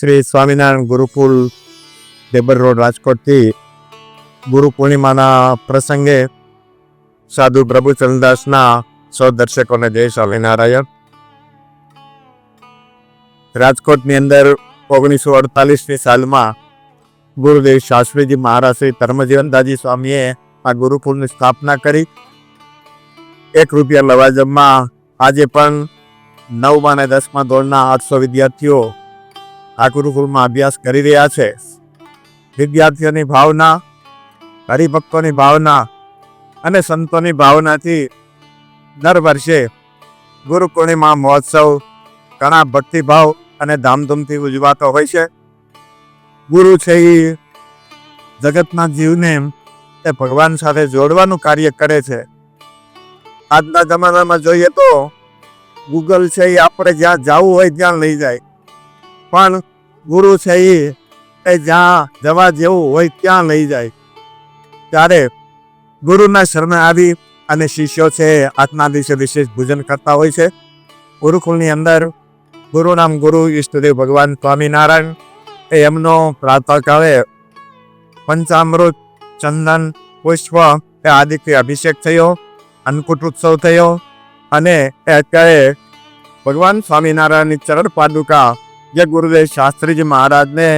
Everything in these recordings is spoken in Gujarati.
શ્રી સ્વામિનારાયણ ગુરુકુલ ડેબર રોડ રાજકોટથી ગુરુ પૂર્ણિમાના પ્રસંગે સાધુ પ્રભુ ચંદ્રદાસના સૌ દર્શકોને જય સ્વામિનારાયણ. રાજકોટની અંદર ઓગણીસો અડતાલીસની સાલમાં ગુરુદેવ શાસ્ત્રીજી મહારાજ શ્રી ધર્મજીવનદાજી સ્વામીએ આ ગુરુકુળની સ્થાપના કરી. એક રૂપિયા લવાજમમાં આજે પણ નવમાં અને દસમા ધોરણના આઠસો વિદ્યાર્થીઓ આ ગુરુકુળમાં અભ્યાસ કરી રહ્યા છે. વિદ્યાર્થીઓની ભાવના, હરિભક્તોની ભાવના અને સંતોની ભાવનાથી દર વર્ષે ગુરુ મહોત્સવ ઘણા ભક્તિભાવ અને ધામધૂમથી ઉજવાતો હોય છે. ગુરુ છે એ જગતના જીવને એ ભગવાન સાથે જોડવાનું કાર્ય કરે છે. આજના જમાનામાં જોઈએ તો ગૂગલ છે એ આપણે જ્યાં જવું હોય ત્યાં લઈ જાય. પણ ગુરુ છે એ એ જ્યાં જવા જેવું હોય ત્યાં લઈ જાય. ત્યારે ગુરુના શરણે આવી અને શિષ્યો છે આજના દિવસે વિશેષ ભોજન કરતા હોય છે. ગુરુકુળની અંદર ગુરુ નામ ગુરુ ઈષ્ટદેવ ભગવાન સ્વામિનારાયણ, એ એમનો પ્રાતઃકાળે પંચામૃત, ચંદન, પુષ્પ, એ આદિત્ય અભિષેક થયો, અન્નકૂટ ઉત્સવ થયો અને એ અત્યારે ભગવાન સ્વામિનારાયણની ચરણ પાદુકા જે ગુરુદેવ શાસ્ત્રીજી મહારાજને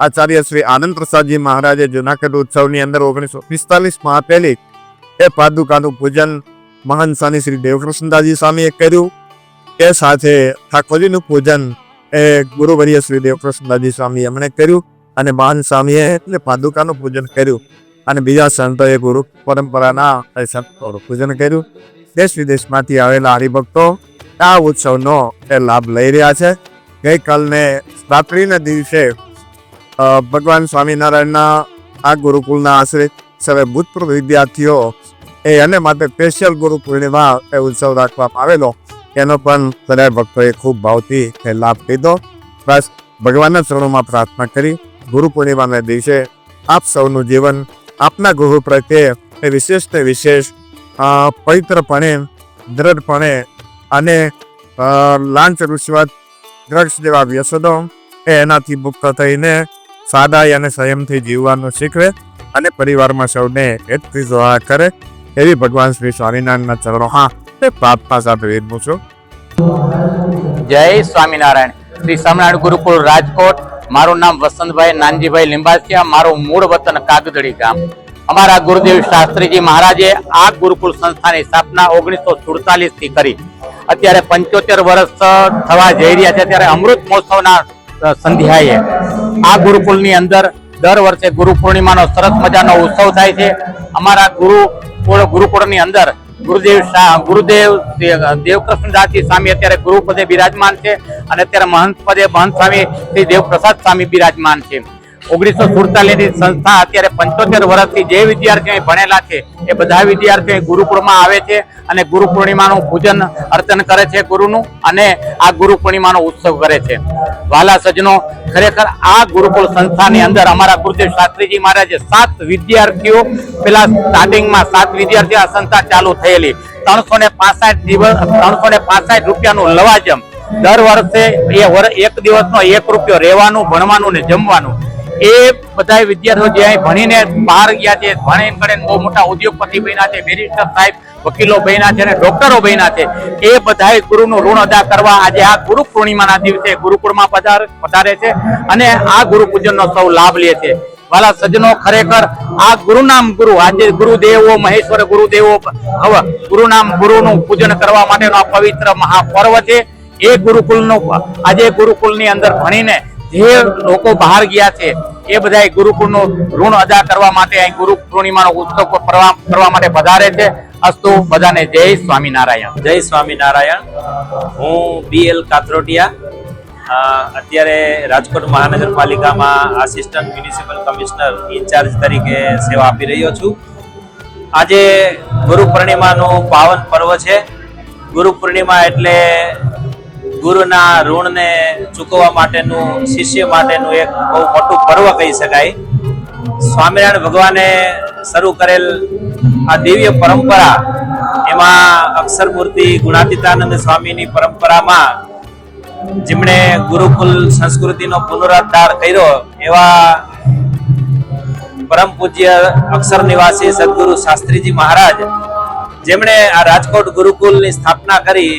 આચાર્ય શ્રી આનંદ પ્રસાદજી મહારાજે જુનાગઢ ઉત્સવની અંદર ઓગણીસો પિસ્તાલીસમાં આપેલી એ પાદુકાનું પૂજન મહાન સ્વામી શ્રી દેવકૃષ્ણદાસજી સ્વામીએ કર્યું. એ સાથે ઠાકોરજીનું પૂજન એ ગુરુવર્ય શ્રી દેવકૃષ્ણદાસજી સ્વામી એમણે કર્યું અને મહાન સ્વામીએ એટલે પાદુકાનું પૂજન કર્યું અને બીજા સંતોએ ગુરુ પરંપરાના સંતોનું પૂજન કર્યું. દેશ વિદેશમાંથી આવેલા હરિભક્તો આ ઉત્સવનો એ લાભ લઈ રહ્યા છે. ગઈકાલને રાત્રિના દિવસે ભગવાન સ્વામિનારાયણના આ ગુરુકુળના આશરે સવે ભૂતપૂર્વ વિદ્યાર્થીઓ એ એને માટે સ્પેશિયલ ગુરુ પૂર્ણિમા એ ઉત્સવ રાખવામાં આવેલો. એનો પણ સદાય ભક્તોએ ખૂબ ભાવથી લાભ લીધો. બસ ભગવાનના ચરણોમાં પ્રાર્થના કરી ગુરુ પૂર્ણિમાના દિવસે આપ સૌનું જીવન આપના ગુરુ પ્રત્યે એ વિશેષ ને વિશેષ પવિત્રપણે, દ્રઢપણે અને લાંચ રૂશ્વત ડ્રગ્સ જેવા વ્યસનો એનાથી મુક્ત થઈને સાદાઈ અને સંયમથી જીવવાનું શીખવે અને પરિવારમાં સૌને એટલી સહાય કરે એવી ભગવાન શ્રી સ્વામિનારાયણના ચરણો. હા તે પ્રાર્થના સાથે વિનમું છું જય સ્વામિનારાયણ. શ્રી સ્વામિનારાયણ ગુરુકુળ રાજકોટ. મારું નામ વસંતભાઈ નાનજીભાઈ લિંબાસિયા. મારું મૂળ વતન કાગદડી ગામ. અમારા ગુરુદેવ શાસ્ત્રીજી મહારાજે આ ગુરુકુળ સંસ્થાની સ્થાપના ઓગણીસો સુડતાલીસથી કરી. અત્યારે પંચોતેર વર્ષ થવા જઈ રહ્યા છે. ત્યારે અમૃત મહોત્સવના સંધ્યાએ આ ગુરુકુળની અંદર દર વર્ષે ગુરુ પૂર્ણિમાનો સરસ મજાનો ઉત્સવ થાય છે. અમારા ગુરુ ગુરુકુળની અંદર ગુરુદેવ શાહ ગુરુદેવ દેવકૃષ્ણદાસજી સ્વામી અત્યારે ગુરુ પદે બિરાજમાન છે અને અત્યારે મહંત પદે મહંત સ્વામી શ્રી દેવપ્રસાદ સ્વામી બિરાજમાન છે. ઓગણીસો સુડતાલીસની સંસ્થા અત્યારે પંચોતેર વર્ષથી જે વિદ્યાર્થીઓ ભણેલા છે, એ બધા વિદ્યાર્થીઓ ગુરુકુળમાં આવે છે અને ગુરુ પૂર્ણિમાનું પૂજન, અર્ચન કરે છે ગુરુનું અને આ ગુરુ પૂર્ણિમાનો ઉત્સવ કરે છે. વાલા સજનો, ખરેખર આ ગુરુકુળ સંસ્થાની અંદર અમારા ગુરુદેવ શાસ્ત્રીજી મહારાજે સાત વિદ્યાર્થીઓ, પેલા સ્ટાર્ટિંગમાં સાત વિદ્યાર્થીઓ આ સંસ્થા ચાલુ થયેલી. ત્રણસો ને પાસઠ દિવસ ત્રણસો ને પાસઠ રૂપિયાનું લવાજમ. દર વર્ષે એ એક દિવસનો એક રૂપિયો રહેવાનું, ભણવાનું ને જમવાનું. એ બધા વિદ્યાર્થીઓ જે અહીં ભણીને બહાર ગયા છે, ભણીને કરીને બહુ મોટા ઉદ્યોગપતિ બન્યા છે બેરિસ્ટર સાહેબ, વકીલો બન્યા છે અને ડોક્ટરો બન્યા છે. એ બધાએ ગુરુનું ઋણ અદા કરવા આજે આ ગુરુ પૂર્ણિમાના દિવસે ગુરુકુળમાં પધાર, પધારે છે અને આ ગુરુ પૂજનનો સૌ લાભ લે છે. વાલા સજનો ખરેખર આ ગુરુ નામ ગુરુ, આજે ગુરુદેવો, મહેશ્વર ગુરુદેવો, હવે ગુરુ નામ ગુરુનું પૂજન કરવા માટેનો આ પવિત્ર મહાપર્વ છે. એ ગુરુકુળનું આજે ગુરુકુળની અંદર ભણીને જે લોકો બહાર ગયા છે એ બધા ગુરુકુળનું ઋણ અદા કરવા માટે અહીં ગુરુ પૂર્ણિમાનો ઉત્સવ કરવા માટે વધારે છે. અસ્તુ બધાને જય સ્વામિનારાયણ. જય સ્વામિનારાયણ. હું બી એલ કાથરોટિયા અત્યારે રાજકોટ મહાનગરપાલિકામાં આસિસ્ટન્ટ મ્યુનિસિપલ કમિશનર ઇન્ચાર્જ તરીકે સેવા આપી રહ્યો છું. આજે ગુરુ પૂર્ણિમાનું પાવન પર્વ છે. ગુરુ પૂર્ણિમા એટલે ગુરુના ઋણને ચૂકવવા માટેનું, શિષ્ય માટેનું એક બહુ મોટું પર્વ કહી શકાય. સ્વામિનારાયણ ભગવાને શરૂ કરેલ આ દિવ્ય પરંપરા, એમાં અક્ષર મૂર્તિ ગુણાતીતાનંદ સ્વામીની પરંપરામાં જેમણે ગુરુકુલ સંસ્કૃતિનો પુનરુદ્ધાર કર્યો, એવા પરમ પૂજ્ય અક્ષર નિવાસી સદગુરુ શાસ્ત્રીજી મહારાજ, જેમણે આ રાજકોટ ગુરુકુલની સ્થાપના કરી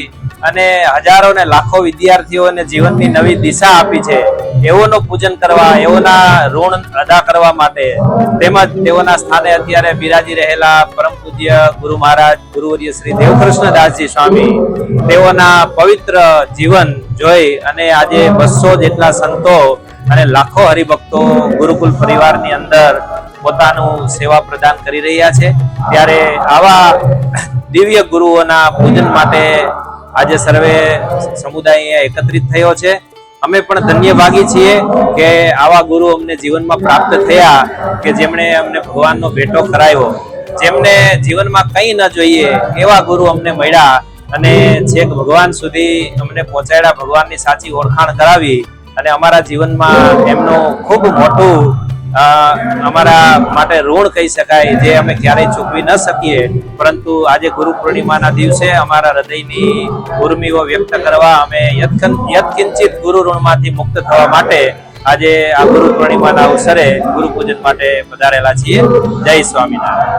અને હજારો ને લાખો વિદ્યાર્થીઓને જીવનની નવી દિશા આપી છે. એઓનું પૂજન કરવા, એઓના ઋણ અદા કરવા માટે તેમજ તેઓના સ્થાને અત્યારે બિરાજી રહેલા પરમ પૂજ્ય ગુરુ મહારાજ, ગુરુવર્ય શ્રી દેવકૃષ્ણદાસજી સ્વામી, તેઓના પવિત્ર જીવન જોઈ અને આજે બસો જેટલા સંતો અને લાખો હરિભક્તો ગુરુકુલ પરિવારની અંદર પોતાનું સેવા પ્રદાન કરી રહ્યા છે. ત્યારે આવા દિવ્ય ગુરુઓના પૂજન માટે આજે સર્વે સમુદાય અહીંયા એકત્રિત થયો છે. અમે પણ ધન્ય ભાગી છીએ કે આવા ગુરુ અમને જીવનમાં પ્રાપ્ત થયા, કે જેમણે અમને ભગવાનનો ભેટો કરાયો જેમને જીવનમાં કંઈ ન જોઈએ, એવા ગુરુ અમને મળ્યા અને છેક ભગવાન સુધી અમને પહોંચાડ્યા, ભગવાનની સાચી ઓળખાણ કરાવી અને અમારા જીવનમાં એમનું ખૂબ મોટું અમારા માટે ઋણ કહી શકાય, જે અમે ક્યારેય ચૂકવી ન શકીએ. પરંતુ આજે ગુરુ પૂર્ણિમાના દિવસે અમારા હૃદયની ઉર્મિઓ વ્યક્ત કરવા અમે યત્કિંચિત ગુરુ ઋણમાંથી મુક્ત થવા માટે આજે આ ગુરુ પૂર્ણિમાના અવસરે ગુરુ પૂજન માટે પધારેલા છીએ. જય સ્વામિનારાયણ.